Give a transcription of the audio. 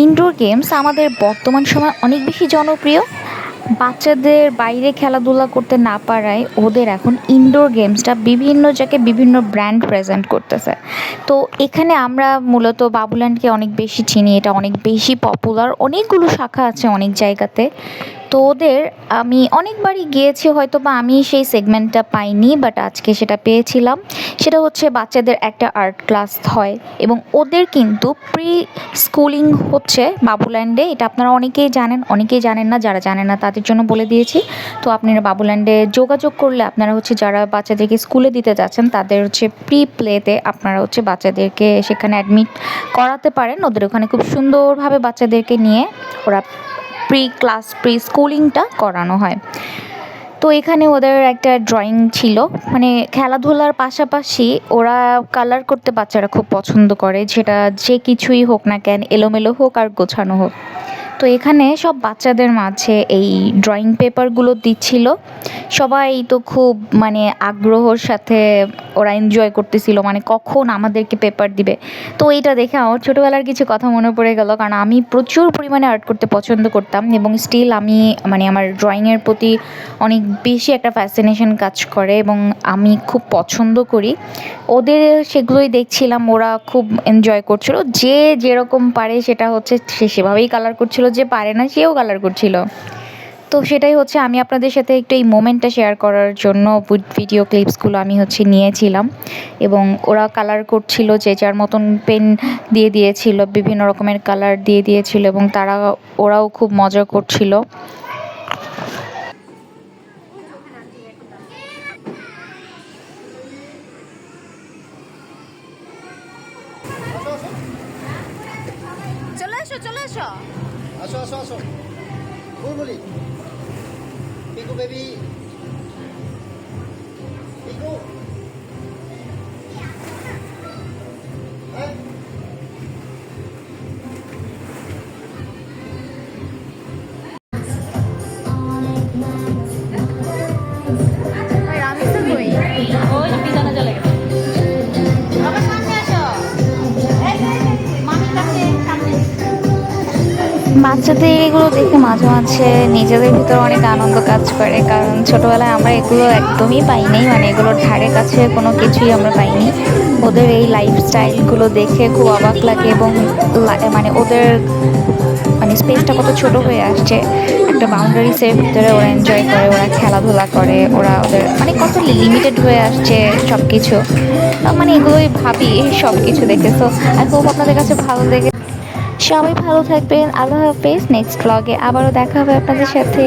Indoor games আমাদের বর্তমান সময় অনেক বেশি জনপ্রিয়। বাচ্চাদের বাইরে খেলাধুলা করতে না পারায় ওদের এখন ইনডোর গেমসটা বিভিন্ন জায়গায় বিভিন্ন ব্র্যান্ড প্রেজেন্ট করতেছে। তো এখানে আমরা মূলত বাবুল্যান্ডকে অনেক বেশি চিনি, এটা অনেক বেশি পপুলার অনেকগুলো শাখা আছে অনেক জায়গাতে। তো ওদের, আমি অনেকবারই গিয়েছি, হয়তো বা আমি সেই সেগমেন্টটা পাইনি বাট আজকে সেটা পেয়েছিলাম। সেটা হচ্ছে বাচ্চাদের একটা আর্ট ক্লাস হয় এবং ওদের কিন্তু প্রি স্কুলিং হচ্ছে বাবুল্যান্ডে এটা আপনারা অনেকেই জানেন অনেকেই জানেন না, যারা জানেন না তাদের জন্য বলে দিয়েছি। তো আপনারা বাবুল্যান্ডে যোগাযোগ করলে আপনারা হচ্ছে যারা বাচ্চাদেরকে স্কুলে দিতে যাচ্ছেন, তাদের হচ্ছে প্রি প্লেতে আপনারা হচ্ছে বাচ্চাদেরকে সেখানে অ্যাডমিট করাতে পারেন। ওদের ওখানে খুব সুন্দরভাবে বাচ্চাদেরকে নিয়ে ওরা প্রি ক্লাস প্রি স্কুলিংটা করানো হয়। তো এখানে ওদের একটা ড্রয়িং ছিল। মানে খেলাধুলার পাশাপাশি ওরা কালার করতে বাচ্চারা খুব পছন্দ করে। যেটা যে কিছুই হোক না কেন, এলোমেলো হোক আর গোছানো হোক। তো এখানে সব বাচ্চাদের মাঝে এই ড্রয়িং পেপারগুলো দিচ্ছিল। সবাই তো খুব মানে আগ্রহর সাথে ওরা এনজয় করতেছিল মানে কখন আমাদেরকে পেপার দিবে। তো এইটা দেখে আমার ছোটোবেলার কিছু কথা মনে পড়ে গেল, কারণ আমি প্রচুর পরিমাণে আর্ট করতে পছন্দ করতাম এবং স্টিল আমি মানে আমার ড্রয়িংয়ের প্রতি অনেক বেশি একটা ফ্যাসিনেশন কাজ করে এবং আমি খুব পছন্দ করি। ওদের সেগুলোই দেখছিলাম, ওরা খুব এনজয় করছিল। যে যেরকম পারে সেটা হচ্ছে, সে সেভাবেই কালার করছিল, যে পারে না সেও কালার করছিল। তো সেটাই হচ্ছে আমি আপনাদের সাথে একটু এই মোমেন্টটা শেয়ার করার জন্য ভিডিও ক্লিপসগুলো আমি হচ্ছে নিয়েছিলাম। এবং ওরা কালার করছিল যে যার মতন পেন দিয়ে দিয়েছিল বিভিন্ন রকমের কালার দিয়ে দিয়েছিল এবং তারা ওরাও খুব মজা করছিল। চলে এসো চলে এসো আসো আসো আসো। বুলবুলি পিকু বেবি বাচ্চাদের এগুলো দেখে মাঝে মাঝে নিজেদের ভিতরে অনেক আনন্দ কাজ করে। কারণ ছোটোবেলায় আমরা এগুলো একদমই পাইনি। মানে এগুলোর ধারে কাছে কোনো কিছুই আমরা পাইনি। ওদের এই লাইফস্টাইলগুলো দেখে খুব অবাক লাগে এবং মানে ওদের মানে স্পেসটা কত ছোট হয়ে আসছে। একটা বাউন্ডারিসের ভিতরে ওরা এনজয় করে, ওরা খেলাধুলা করে, ওরা ওদের মানে কত লিমিটেড হয়ে আসছে সব কিছু মানে এগুলোই ভাবি সব কিছু দেখে। তো আই হোপ আপনাদের কাছে ভালো লেগে সবাই ভালো থাকবেন আল্লাহ হাফিজ নেক্সট ব্লগে আবারও দেখা হবে আপনাদের সাথে।